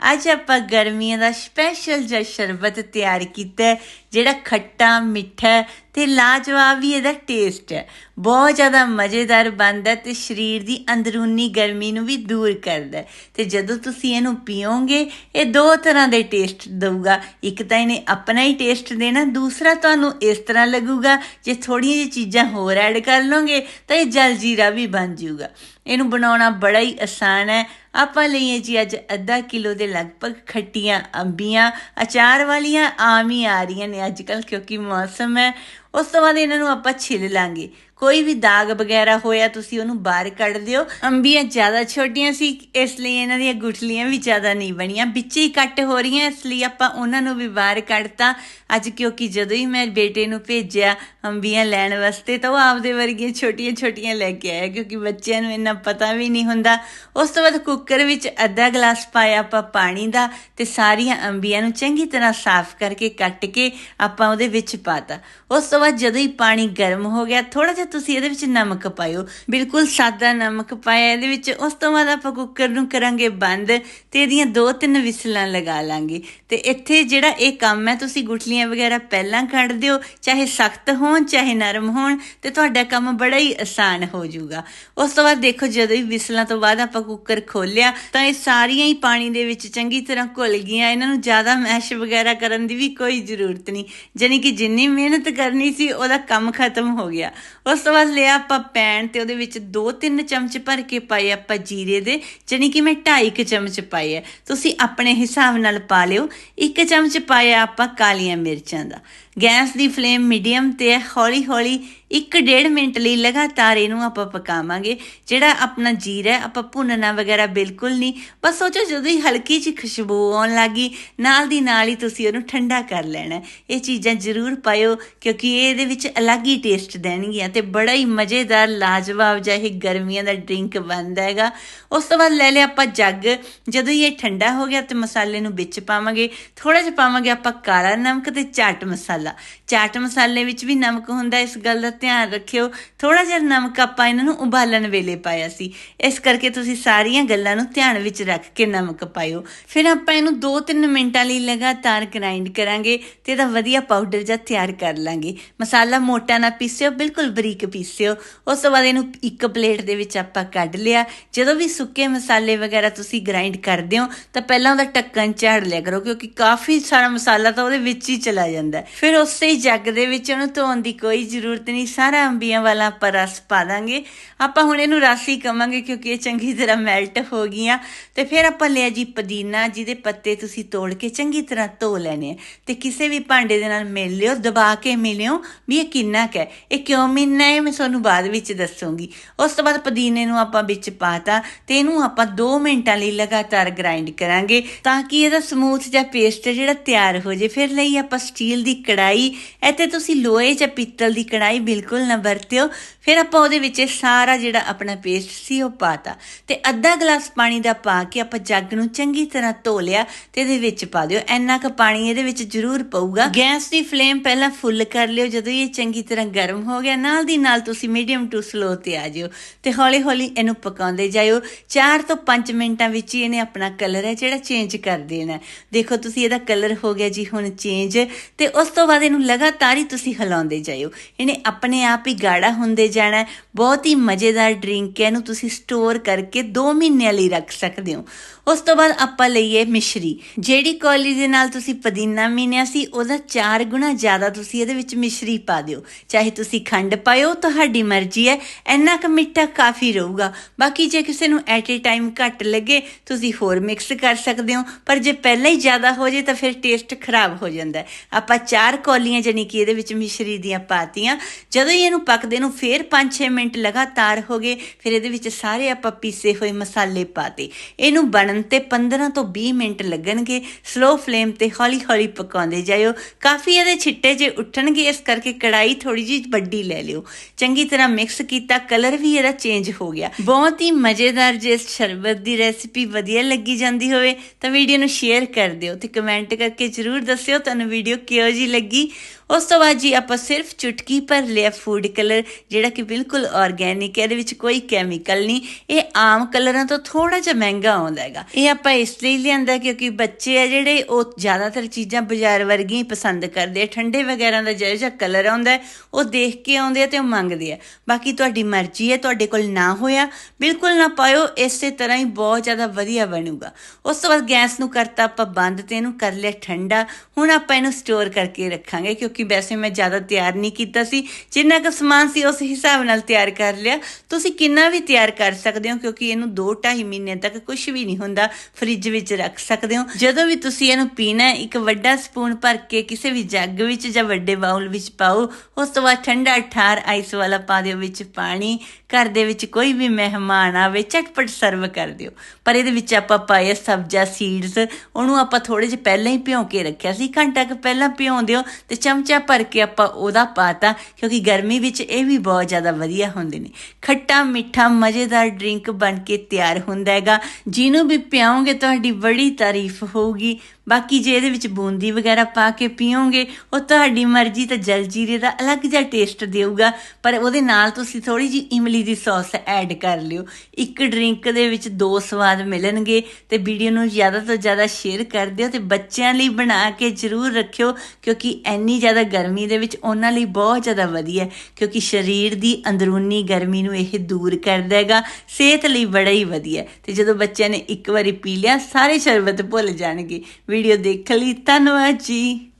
ਅੱਜ ਆਪਾਂ ਗਰਮੀਆਂ ਦਾ ਸਪੈਸ਼ਲ ਜਿਹਾ ਸ਼ਰਬਤ ਤਿਆਰ ਕੀਤਾ ਜਿਹੜਾ ਖੱਟਾ, ਮਿੱਠਾ ਹੈ ਤੇ ਲਾਜਵਾਬ ਵੀ ਇਹਦਾ ਟੇਸਟ ਹੈ। ਬਹੁਤ ਜ਼ਿਆਦਾ ਮਜ਼ੇਦਾਰ ਬਣਦਾ ਹੈ ਤੇ ਸਰੀਰ ਦੀ ਅੰਦਰੂਨੀ ਗਰਮੀ ਨੂੰ ਵੀ ਦੂਰ ਕਰਦਾ ਹੈ। ਤੇ ਜਦੋਂ ਤੁਸੀਂ ਇਹਨੂੰ ਪੀਓਗੇ, ਇਹ ਦੋ ਤਰ੍ਹਾਂ ਦੇ ਟੇਸਟ ਦਊਗਾ। ਇੱਕ ਤਾਂ ਇਹਨੇ ਆਪਣਾ ਹੀ ਟੇਸਟ ਦੇਣਾ, ਦੂਸਰਾ ਤੁਹਾਨੂੰ ਇਸ ਤਰ੍ਹਾਂ ਲੱਗੂਗਾ, ਜੇ ਥੋੜੀਆਂ ਜਿਹੀ ਚੀਜ਼ਾਂ ਹੋਰ ਐਡ ਕਰ ਲਓਗੇ ਤਾਂ ਇਹ ਜਲਜੀਰਾ ਵੀ ਬਣ ਜਾਊਗਾ ਇਹਨੂੰ ਬਣਾਉਣਾ ਬੜਾ ਹੀ ਆਸਾਨ ਹੈ। ਆਪਾਂ ਲਈਏ ਜੀ ਅੱਜ ਅੱਧਾ ਕਿਲੋ ਦੇ ਲਗਭਗ ਖੱਟੀਆਂ ਅੰਬੀਆਂ, ਅਚਾਰ ਵਾਲੀਆਂ ਆਮ ਹੀ ਆ ਰਹੀਆਂ ਨੇ ਅੱਜ ਕੱਲ ਕਿਉਂਕਿ ਮੌਸਮ ਹੈ। ਉਸ ਤੋਂ ਬਾਅਦ ਇਹਨਾਂ ਨੂੰ ਆਪਾਂ ਛਿੱਲ ਲਾਂਗੇ। ਕੋਈ ਵੀ ਦਾਗ ਵਗੈਰਾ ਹੋਇਆ, ਤੁਸੀਂ ਉਹਨੂੰ ਬਾਹਰ ਕੱਢ ਦਿਓ। ਅੰਬੀਆਂ ਜ਼ਿਆਦਾ ਛੋਟੀਆਂ ਸੀ, ਇਸ ਲਈ ਇਹਨਾਂ ਦੀਆਂ ਗੁਠਲੀਆਂ ਵੀ ਜ਼ਿਆਦਾ ਨਹੀਂ ਬਣੀਆਂ। ਵਿੱਚ ਹੀ ਕੱਟ ਹੋ ਰਹੀਆਂ, ਇਸ ਲਈ ਆਪਾਂ ਉਹਨਾਂ ਨੂੰ ਵੀ ਬਾਹਰ ਕੱਢਤਾ। ਅੱਜ ਕਿਉਂਕਿ ਜਦੋਂ ਹੀ ਮੈਂ ਬੇਟੇ ਨੂੰ ਭੇਜਿਆ ਅੰਬੀਆਂ ਲੈਣ ਵਾਸਤੇ, ਤਾਂ ਉਹ ਆਪਦੇ ਵਰਗੀਆਂ ਛੋਟੀਆਂ ਛੋਟੀਆਂ ਲੈ ਕੇ ਆਇਆ, ਕਿਉਂਕਿ ਬੱਚਿਆਂ ਨੂੰ ਇੰਨਾ ਪਤਾ ਵੀ ਨਹੀਂ ਹੁੰਦਾ। ਉਸ ਤੋਂ ਬਾਅਦ ਕੁੱਕਰ ਵਿੱਚ ਅੱਧਾ ਗਲਾਸ ਪਾਇਆ ਆਪਾਂ ਪਾਣੀ ਦਾ ਤੇ ਸਾਰੀਆਂ ਅੰਬੀਆਂ ਨੂੰ ਚੰਗੀ ਤਰ੍ਹਾਂ ਸਾਫ਼ ਕਰਕੇ ਕੱਟ ਕੇ ਆਪਾਂ ਉਹਦੇ ਵਿੱਚ ਪਾਤਾ। ਉਸ ਤੋਂ ਬਾਅਦ ਜਦੋਂ ਹੀ ਪਾਣੀ ਗਰਮ ਹੋ ਗਿਆ ਥੋੜਾ ਜਿਹਾ ਤੁਸੀਂ ਇਹਦੇ ਵਿੱਚ ਨਮਕ ਪਾਇਓ। ਬਿਲਕੁਲ ਸਾਦਾ ਨਮਕ ਪਾਇਆ, ਇਹਦੇ ਵਿੱਚ ਉਸ ਤੋਂ ਬਾਅਦ ਆਪਾਂ ਕੁੱਕਰ ਨੂੰ ਕਰਾਂਗੇ ਬੰਦ ਤੇ ਇਹਦੀਆਂ ਦੋ ਤਿੰਨ ਵਿਸਲਾਂ ਲਗਾ ਲਾਂਗੇ। ਤੇ ਇੱਥੇ ਜਿਹੜਾ ਇਹ ਕੰਮ ਹੈ, ਤੁਸੀਂ ਗੁਠਲੀਆਂ ਵਗੈਰਾ ਪਹਿਲਾਂ ਕੱਢ ਦਿਓ, ਚਾਹੇ ਸਖਤ ਹੋਣ, ਚਾਹੇ ਨਰਮ ਹੋਣ, ਤੇ ਤੁਹਾਡਾ ਕੰਮ ਬੜਾ ਹੀ ਆਸਾਨ ਹੋ ਜਾਊਗਾ। ਉਸ ਤੋਂ ਬਾਅਦ ਦੇਖੋ, ਜਦੋਂ ਹੀ ਵਿਸਲਾਂ ਤੋਂ ਬਾਅਦ ਆਪਾਂ ਕੁੱਕਰ ਖੋਲਿਆ, ਤਾਂ ਇਹ ਸਾਰੀਆਂ ਹੀ ਪਾਣੀ ਦੇ ਵਿੱਚ ਚੰਗੀ ਤਰ੍ਹਾਂ ਘੁਲ ਗਈਆਂ। ਇਹਨਾਂ ਨੂੰ ਜ਼ਿਆਦਾ ਮੈਸ਼ ਵਗੈਰਾ ਕਰਨ ਦੀ ਵੀ ਕੋਈ ਜ਼ਰੂਰਤ ਨਹੀਂ। ਜਾਨੀ ਕਿ ਜਿੰਨੀ ਮਿਹਨਤ ਕਰਨੀ ਸੀ, ਉਹਦਾ ਕੰਮ ਖਤਮ ਹੋ ਗਿਆ। ਉਸ ਤੋਂ ਬਾਅਦ ਲਿਆ ਆਪਾਂ ਪੈਨ ਤੇ ਉਹਦੇ ਵਿੱਚ 2-3 ਚਮਚ ਭਰ ਕੇ ਪਾਏ ਆਪਾਂ ਜੀਰੇ ਦੇ ਜਾਨੀ ਕਿ ਮੈਂ 2.5 ਚਮਚ ਪਾਏ ਹੈ ਤੁਸੀਂ ਆਪਣੇ ਹਿਸਾਬ ਨਾਲ ਪਾ ਲਿਓ। ਇੱਕ ਚਮਚ ਪਾਇਆ ਆਪਾਂ ਕਾਲੀਆਂ ਮਿਰਚਾਂ ਦਾ। ਗੈਸ ਦੀ ਫਲੇਮ ਮੀਡੀਅਮ ਤੇ ਹੈ ਹੌਲੀ ਹੌਲੀ 1.5 ਮਿੰਟ ਲਈ ਲਗਾਤਾਰ ਇਹਨੂੰ ਆਪਾਂ ਪਕਾਵਾਂਗੇ। ਜਿਹੜਾ ਆਪਣਾ ਜੀਰਾ ਹੈ, ਆਪਾਂ ਭੁੰਨਣਾ ਵਗੈਰਾ ਬਿਲਕੁਲ ਨਹੀਂ। ਬਸ ਸੋਚੋ ਜਦੋਂ ਹੀ ਹਲਕੀ ਜਿਹੀ ਖੁਸ਼ਬੂ ਆਉਣ ਲੱਗੀ, ਨਾਲ ਦੀ ਨਾਲ ਹੀ ਤੁਸੀਂ ਉਹਨੂੰ ਠੰਡਾ ਕਰ ਲੈਣਾ ਇਹ ਚੀਜ਼ਾਂ ਜ਼ਰੂਰ ਪਾਇਓ, ਕਿਉਂਕਿ ਇਹ ਇਹਦੇ ਵਿੱਚ ਅਲੱਗ ਹੀ ਟੇਸਟ ਦੇਣਗੀਆਂ ਤੇ ਬੜਾ ਹੀ ਮਜ਼ੇਦਾਰ, ਲਾਜਵਾਬ ਜਿਹਾ ਇਹ ਗਰਮੀਆਂ ਦਾ ਡਰਿੰਕ ਬਣਦਾ ਹੈਗਾ। ਉਸ ਤੋਂ ਬਾਅਦ ਲੈ ਲਿਆ ਆਪਾਂ ਜੱਗ। ਜਦੋਂ ਹੀ ਇਹ ਠੰਡਾ ਹੋ ਗਿਆ ਤੇ ਮਸਾਲੇ ਨੂੰ ਵਿੱਚ ਪਾਵਾਂਗੇ। ਥੋੜਾ ਜਿਹਾ ਪਾਵਾਂਗੇ ਆਪਾਂ ਕਾਲਾ ਨਮਕ ਤੇ ਚਾਟ ਮਸਾਲਾ। ਚਾਟ ਮਸਾਲੇ ਵਿੱਚ ਵੀ ਨਮਕ ਹੁੰਦਾ, ਇਸ ਗੱਲ ਦਾ ਧਿਆਨ ਰੱਖਿਓ। ਥੋੜਾ ਜਿਹਾ ਨਮਕ ਆਪਾਂ ਇਹਨਾਂ ਨੂੰ ਉਬਾਲਣ ਵੇਲੇ ਪਾਇਆ ਸੀ। ਇਸ ਕਰਕੇ ਤੁਸੀਂ ਸਾਰੀਆਂ ਗੱਲਾਂ ਨੂੰ ਧਿਆਨ ਵਿੱਚ ਰੱਖ ਕੇ ਨਮਕ ਪਾਇਓ। ਫਿਰ ਆਪਾਂ ਇਹਨੂੰ 2-3 ਮਿੰਟਾਂ ਲਈ ਲਗਾਤਾਰ ਗ੍ਰਾਈਂਡ ਕਰਾਂਗੇ ਤੇ ਇਹਦਾ ਵਧੀਆ ਪਾਊਡਰ ਜਿਹਾ ਤਿਆਰ ਕਰ ਲਾਂਗੇ। ਮਸਾਲਾ ਮੋਟਾ ਨਾ ਪੀਸਿਓ, ਬਿਲਕੁਲ ਬਰੀਕ ਪੀਸਿਓ। ਉਸ ਤੋਂ ਬਾਅਦ ਇਹਨੂੰ ਇੱਕ ਪਲੇਟ ਦੇ ਵਿੱਚ ਆਪਾਂ ਕੱਢ ਲਿਆ। ਜਦੋਂ ਵੀ ਸੁੱਕੇ ਮਸਾਲੇ ਵਗੈਰਾ ਤੁਸੀਂ ਗ੍ਰਾਈਂਡ ਕਰਦੇ ਹੋ, ਤਾਂ ਪਹਿਲਾਂ ਉਹਦਾ ਢੱਕਣ ਝਾੜ ਲਿਆ ਕਰੋ, ਕਿਉਂਕਿ ਕਾਫੀ ਸਾਰਾ ਮਸਾਲਾ ਤਾਂ ਉਹਦੇ ਵਿੱਚ ਹੀ ਚਲਾ ਜਾਂਦਾ। ਫਿਰ ਉਸੇ ਹੀ ਜੱਗ ਦੇ ਵਿੱਚ ਉਹਨੂੰ ਧੋਣ ਦੀ ਕੋਈ ਜ਼ਰੂਰਤ ਨਹੀਂ ਸਾਰਾ ਅੰਬੀਆਂ ਵਾਲਾ ਆਪਾਂ ਰਸ ਪਾ ਦਾਂਗੇ। ਆਪਾਂ ਹੁਣ ਇਹਨੂੰ ਰਸ ਕਵਾਂਗੇ ਕਿਉਂਕਿ ਇਹ ਚੰਗੀ ਤਰ੍ਹਾਂ ਮੈਲਟ ਹੋ ਗਈਆਂ। ਤੇ ਫਿਰ ਆਪਾਂ ਲਿਆ ਜੀ ਪੁਦੀਨਾ, ਜਿਹਦੇ ਪੱਤੇ ਤੁਸੀਂ ਤੋੜ ਕੇ ਚੰਗੀ ਤਰ੍ਹਾਂ ਧੋ ਲੈਣੇ ਤੇ ਕਿਸੇ ਵੀ ਭਾਂਡੇ ਦੇ ਨਾਲ ਮਿਲ ਲਿਓ, ਦਬਾ ਕੇ ਮਿਲਿਓ ਵੀ ਇਹ ਕਿੰਨਾ ਹੈ। ਇਹ ਕਿਉਂ ਮਿਲਣਾ ਹੈ ਮੈਂ ਤੁਹਾਨੂੰ ਬਾਅਦ ਵਿੱਚ ਦੱਸੂਗੀ। ਉਸ ਤੋਂ ਬਾਅਦ ਪੁਦੀਨੇ ਨੂੰ ਆਪਾਂ ਵਿੱਚ ਪਾਤਾ, ਤੇ ਇਹਨੂੰ ਆਪਾਂ 2 ਮਿੰਟਾਂ ਲਈ ਲਗਾਤਾਰ ਗ੍ਰਾਈਂਡ ਕਰਾਂਗੇ ਤਾਂ ਕਿ ਇਹਦਾ ਸਮੂਥ ਜਿਹਾ ਪੇਸਟ ਜਿਹੜਾ ਤਿਆਰ ਹੋ ਜੇ ਫਿਰ ਲਈ ਆਪਾਂ ਸਟੀਲ ਦੀ ਕੜਾਈ ਇੱਥੇ ਤੁਸੀਂ ਲੋਹੇ ਜਾਂ ਪਿੱਤਲ ਦੀ ਕੜਾਈ ਬਿਲਕੁਲ ਨਾ ਵਰਤਿਓ। ਫਿਰ ਆਪਾਂ ਉਹਦੇ ਵਿੱਚ ਇਹ ਸਾਰਾ ਜਿਹੜਾ ਆਪਣਾ ਪੇਸਟ ਸੀ ਉਹ ਪਾਤਾ। ਤੇ ਅੱਧਾ ਗਲਾਸ ਪਾਣੀ ਦਾ ਪਾ ਕੇ ਆਪਾਂ ਜੱਗ ਨੂੰ ਚੰਗੀ ਤਰ੍ਹਾਂ ਧੋ ਲਿਆ ਤੇ ਇਹਦੇ ਵਿੱਚ ਪਾ ਦਿਓ। ਇੰਨਾ ਕੁ ਪਾਣੀ ਇਹਦੇ ਵਿੱਚ ਜ਼ਰੂਰ ਪਊਗਾ। ਗੈਸ ਦੀ ਫਲੇਮ ਪਹਿਲਾਂ ਫੁੱਲ ਕਰ ਲਿਓ। ਜਦੋਂ ਇਹ ਚੰਗੀ ਤਰ੍ਹਾਂ ਗਰਮ ਹੋ ਗਿਆ, ਨਾਲ ਦੀ ਨਾਲ ਤੁਸੀਂ ਮੀਡੀਅਮ ਟੂ ਸਲੋ ਤੇ ਆ ਜਿਓ ਤੇ ਹੌਲੀ ਹੌਲੀ ਇਹਨੂੰ ਪਕਾਉਂਦੇ ਜਾਇਓ। 4 ਤੋਂ 5 ਮਿੰਟਾਂ ਵਿੱਚ ਹੀ ਇਹਨੇ ਆਪਣਾ ਕਲਰ ਹੈ ਜਿਹੜਾ ਚੇਂਜ ਕਰ ਦੇਣਾ ਦੇਖੋ ਤੁਸੀਂ ਇਹਦਾ ਕਲਰ ਹੋ ਗਿਆ ਜੀ, ਹੁਣ ਚੇਂਜ ਤੇ ਉਸ ਤੋਂ ਬਾਅਦ ਇਹਨੂੰ ਲਗਾਤਾਰ ਹੀ ਤੁਸੀਂ ਹਿਲਾਉਂਦੇ ਜਾਇਓ। ਇਹਨੇ ਆਪਣੇ ਆਪਣੇ ਆਪ ਹੀ ਗਾੜਾ ਹੁੰਦੇ ਜਾਣਾ ਬਹੁਤ ਹੀ ਮਜ਼ੇਦਾਰ ਡਰਿੰਕ ਹੈ। ਇਹਨੂੰ ਤੁਸੀਂ ਸਟੋਰ ਕਰਕੇ 2 ਮਹੀਨਿਆਂ ਲਈ ਰੱਖ ਸਕਦੇ ਹੋ। ਉਸ ਤੋਂ ਬਾਅਦ ਆਪਾਂ ਲਈਏ ਮਿਸ਼ਰੀ। ਜਿਹੜੀ ਕੌਲੀ ਦੇ ਨਾਲ ਤੁਸੀਂ ਪੁਦੀਨਾ ਮੀਨਿਆ ਸੀ, ਉਹਦਾ 4 ਗੁਣਾ ਜ਼ਿਆਦਾ ਤੁਸੀਂ ਇਹਦੇ ਵਿੱਚ ਮਿਸ਼ਰੀ ਪਾ ਦਿਓ। ਚਾਹੇ ਤੁਸੀਂ ਖੰਡ ਪਾਇਓ, ਤੁਹਾਡੀ ਮਰਜ਼ੀ ਹੈ। ਇੰਨਾ ਕੁ ਮਿੱਠਾ ਕਾਫੀ ਰਹੂਗਾ। ਬਾਕੀ ਜੇ ਕਿਸੇ ਨੂੰ ਐਟ ਏ ਟਾਈਮ ਘੱਟ ਲੱਗੇ, ਤੁਸੀਂ ਹੋਰ ਮਿਕਸ ਕਰ ਸਕਦੇ ਹੋ। ਪਰ ਜੇ ਪਹਿਲਾਂ ਹੀ ਜ਼ਿਆਦਾ ਹੋ ਜੇ, ਤਾਂ ਫਿਰ ਟੇਸਟ ਖਰਾਬ ਹੋ ਜਾਂਦਾ ਆਪਾਂ 4 ਕੌਲੀਆਂ ਜਾਨੀ ਕਿ ਇਹਦੇ ਵਿੱਚ ਮਿਸ਼ਰੀ ਦੀਆਂ ਪਾਤੀਆਂ ਜਦੋਂ ਹੀ ਇਹਨੂੰ ਪੱਕਦੇ ਨੂੰ ਫਿਰ 5-6 ਮਿੰਟ ਲਗਾਤਾਰ ਹੋ ਗਏ, ਫਿਰ ਇਹਦੇ ਵਿੱਚ ਸਾਰੇ ਆਪਾਂ ਪੀਸੇ ਹੋਏ ਮਸਾਲੇ ਪਾਤੇ। ਇਹਨੂੰ ਬਣਨ ਤੇ 15 ਤੋਂ 20 ਮਿੰਟ ਲੱਗਣਗੇ। ਸਲੋ ਫਲੇਮ ਤੇ ਹੌਲੀ-ਹੌਲੀ ਪਕਾਉਂਦੇ ਜਾਇਓ। ਕਾਫੀ ਇਹਦੇ ਛਿੱਟੇ ਜੇ ਉੱਠਣਗੇ, ਇਸ ਕਰਕੇ ਕੜਾਈ ਥੋੜੀ ਜਿਹੀ ਵੱਡੀ ਲੈ ਲਿਓ। ਚੰਗੀ ਤਰ੍ਹਾਂ ਮਿਕਸ ਕੀਤਾ, ਕਲਰ ਵੀ ਇਹਦਾ ਚੇਂਜ ਹੋ ਗਿਆ। ਬਹੁਤ ਹੀ ਮਜ਼ੇਦਾਰ ਜੇ ਇਸ ਸ਼ਰਬਤ ਦੀ ਰੈਸਿਪੀ ਵਧੀਆ ਲੱਗੀ ਜਾਂਦੀ ਹੋਵੇ, ਤਾਂ ਵੀਡੀਓ ਨੂੰ ਸ਼ੇਅਰ ਕਰ ਦਿਓ ਤੇ ਕਮੈਂਟ ਕਰਕੇ ਜਰੂਰ ਦੱਸਿਓ, ਤੁਹਾਨੂੰ ਵੀਡੀਓ ਕਿਹੋ ਜੀ ਲੱਗੀ। ਉਸ ਤੋਂ ਬਾਅਦ ਜੀ ਆਪਾਂ ਸਿਰਫ ਚੁਟਕੀ ਭਰ ਲਿਆ ਫੂਡ ਕਲਰ ਜਿਹੜਾ ਕਿ ਬਿਲਕੁਲ ਆਰਗੇਨਿਕ ਹੈ, ਇਹਦੇ ਵਿੱਚ ਕੋਈ ਕੈਮੀਕਲ ਨਹੀਂ। ਇਹ ਆਮ ਕਲਰਾਂ ਤੋਂ ਥੋੜਾ ਜਿਹਾ ਮਹਿੰਗਾ ਆਉਂਦਾ ਹੈਗਾ। ਇਹ ਆਪਾਂ ਇਸ ਲਈ ਲਿਆਂਦਾ ਕਿਉਂਕਿ ਬੱਚੇ ਆ ਜਿਹੜੇ, ਉਹ ਜ਼ਿਆਦਾਤਰ ਚੀਜ਼ਾਂ ਬਾਜ਼ਾਰ ਵਰਗੀਆਂ ਹੀ ਪਸੰਦ ਕਰਦੇ ਆ। ਠੰਡੇ ਵਗੈਰਾ ਦਾ ਜਿਹੜਾ ਜਿਹਾ ਕਲਰ ਆਉਂਦਾ ਉਹ ਦੇਖ ਕੇ ਆਉਂਦੇ ਆ ਤੇ ਉਹ ਮੰਗਦੇ ਆ। ਬਾਕੀ ਤੁਹਾਡੀ ਮਰਜ਼ੀ ਹੈ, ਤੁਹਾਡੇ ਕੋਲ ਨਾ ਹੋਇਆ, ਬਿਲਕੁਲ ਨਾ ਪਾਇਓ, ਇਸੇ ਤਰ੍ਹਾਂ ਹੀ ਬਹੁਤ ਜ਼ਿਆਦਾ ਵਧੀਆ ਬਣੂਗਾ। ਉਸ ਤੋਂ ਬਾਅਦ ਗੈਸ ਨੂੰ ਕਰਤਾ ਆਪਾਂ ਬੰਦ ਤੇ ਇਹਨੂੰ ਕਰ ਲਿਆ ਠੰਡਾ। ਹੁਣ ਆਪਾਂ ਇਹਨੂੰ ਸਟੋਰ ਕਰਕੇ ਰੱਖਾਂਗੇ ਕਿਉਂਕਿ ਵੈਸੇ ਮੈਂ ਜ਼ਿਆਦਾ ਤਿਆਰ ਨਹੀਂ ਕੀਤਾ ਸੀ। ਜਿੰਨਾ ਕੁ ਸਮਾਨ ਸੀ ਉਸ ਹਿਸਾਬ ਨਾਲ ਤਿਆਰ ਕਰ ਲਿਆ। ਤੁਸੀਂ ਕਿੰਨਾ ਵੀ ਤਿਆਰ ਕਰ ਸਕਦੇ ਹੋ ਕਿਉਂਕਿ ਇਹਨੂੰ 2-2.5 ਮਹੀਨੇ ਤੱਕ ਕੁਝ ਵੀ ਨਹੀਂ ਹੁੰਦਾ। ਫ੍ਰਿਜ ਵਿੱਚ ਰੱਖ ਸਕਦੇ ਹੋ। ਜਦੋਂ ਵੀ ਤੁਸੀਂ ਇਹਨੂੰ ਪੀਣਾ ਇੱਕ ਵੱਡਾ ਸਪੂਨ ਭਰ ਕੇ ਕਿਸੇ ਵੀ ਜੱਗ ਵਿੱਚ ਜਾਂ ਵੱਡੇ ਬਾਉਲ ਵਿੱਚ ਪਾਓ। ਉਸ ਤੋਂ ਬਾਅਦ ਠੰਡਾ ਠਾਰ ਆਈਸ ਵਾਲਾ ਪਾ ਦਿਓ, ਵਿੱਚ ਪਾਣੀ। ਘਰ ਦੇ ਵਿੱਚ ਕੋਈ ਵੀ ਮਹਿਮਾਨ ਆਵੇ, ਝਟਪਟ ਸਰਵ ਕਰ ਦਿਓ। ਪਰ ਇਹਦੇ ਵਿੱਚ ਆਪਾਂ ਪਾਏ ਸਬਜ਼ਾ, ਸੀਡਸ। ਉਹਨੂੰ ਆਪਾਂ ਥੋੜੇ ਜਿਹਾ ਪਹਿਲਾਂ ਹੀ ਭਿਉਂ ਕੇ ਰੱਖਿਆ ਸੀ। ਘੰਟਾ ਕੁ ਪਹਿਲਾਂ ਭਿਉਂ ਦਿਓ ਤੇ ਚਮਚਾ ਭਰ ਕੇ ਆਪਾਂ ਉਹਦਾ ਪਾਤਾ, ਕਿਉਂਕਿ ਗਰਮੀ ਵਿੱਚ ਇਹ ਵੀ ਬਹੁਤ ਜ਼ਿਆਦਾ ਵਧੀਆ ਹੁੰਦੇ ਨੇ। ਖੱਟਾ ਮਿੱਠਾ ਮਜ਼ੇਦਾਰ ਡਰਿੰਕ ਬਣ ਕੇ ਤਿਆਰ ਹੁੰਦਾ ਹੈਗਾ। ਜਿਹਨੂੰ ਵੀ ਪਿਆਓਗੇ ਤੁਹਾਡੀ ਬੜੀ ਤਾਰੀਫ ਹੋਊਗੀ। ਬਾਕੀ ਜੇ ਇਹਦੇ ਵਿੱਚ ਬੂੰਦੀ ਵਗੈਰਾ ਪਾ ਕੇ ਪੀਓਗੇ, ਉਹ ਤੁਹਾਡੀ ਮਰਜ਼ੀ ਤਾਂ ਜਲਜੀਰੇ ਦਾ ਅਲੱਗ ਜਿਹਾ ਟੇਸਟ ਦੇਊਗਾ। ਪਰ ਉਹਦੇ ਨਾਲ ਤੁਸੀਂ ਥੋੜੀ ਜੀ ਇਮਲੀ ਦੀ ਸੌਸ ਐਡ ਕਰ ਲਿਓ। ਇੱਕ ਡਰਿੰਕ ਦੇ ਵਿੱਚ ਦੋ ਸਵਾਦ ਮਿਲਣਗੇ ਤੇ ਵੀਡੀਓ ਨੂੰ ਜ਼ਿਆਦਾ ਤੋਂ ਜ਼ਿਆਦਾ ਸ਼ੇਅਰ ਕਰ ਦਿਓ ਤੇ ਬੱਚਿਆਂ ਲਈ ਬਣਾ ਕੇ ਜ਼ਰੂਰ ਰੱਖਿਓ, ਕਿਉਂਕਿ ਇੰਨੀ ਜ਼ਿਆਦਾ ਗਰਮੀ ਦੇ ਵਿੱਚ ਉਹਨਾਂ ਲਈ ਬਹੁਤ ਜ਼ਿਆਦਾ ਵਧੀਆ ਕਿਉਂਕਿ ਸਰੀਰ ਦੀ ਅੰਦਰੂਨੀ ਗਰਮੀ ਨੂੰ ਇਹ ਦੂਰ ਕਰਦਾ ਹੈਗਾ, ਸਿਹਤ ਲਈ ਬੜਾ ਹੀ ਵਧੀਆ ਹੈ। ਤੇ ਜਦੋਂ ਬੱਚਿਆਂ ਨੇ ਇੱਕ ਵਾਰੀ ਪੀ ਲਿਆ, ਸਾਰੇ ਸ਼ਰਬਤ ਭੁੱਲ ਜਾਣਗੇ ਵੀਡੀਓ ਦੇਖਣ ਲਈ ਧੰਨਵਾਦ ਜੀ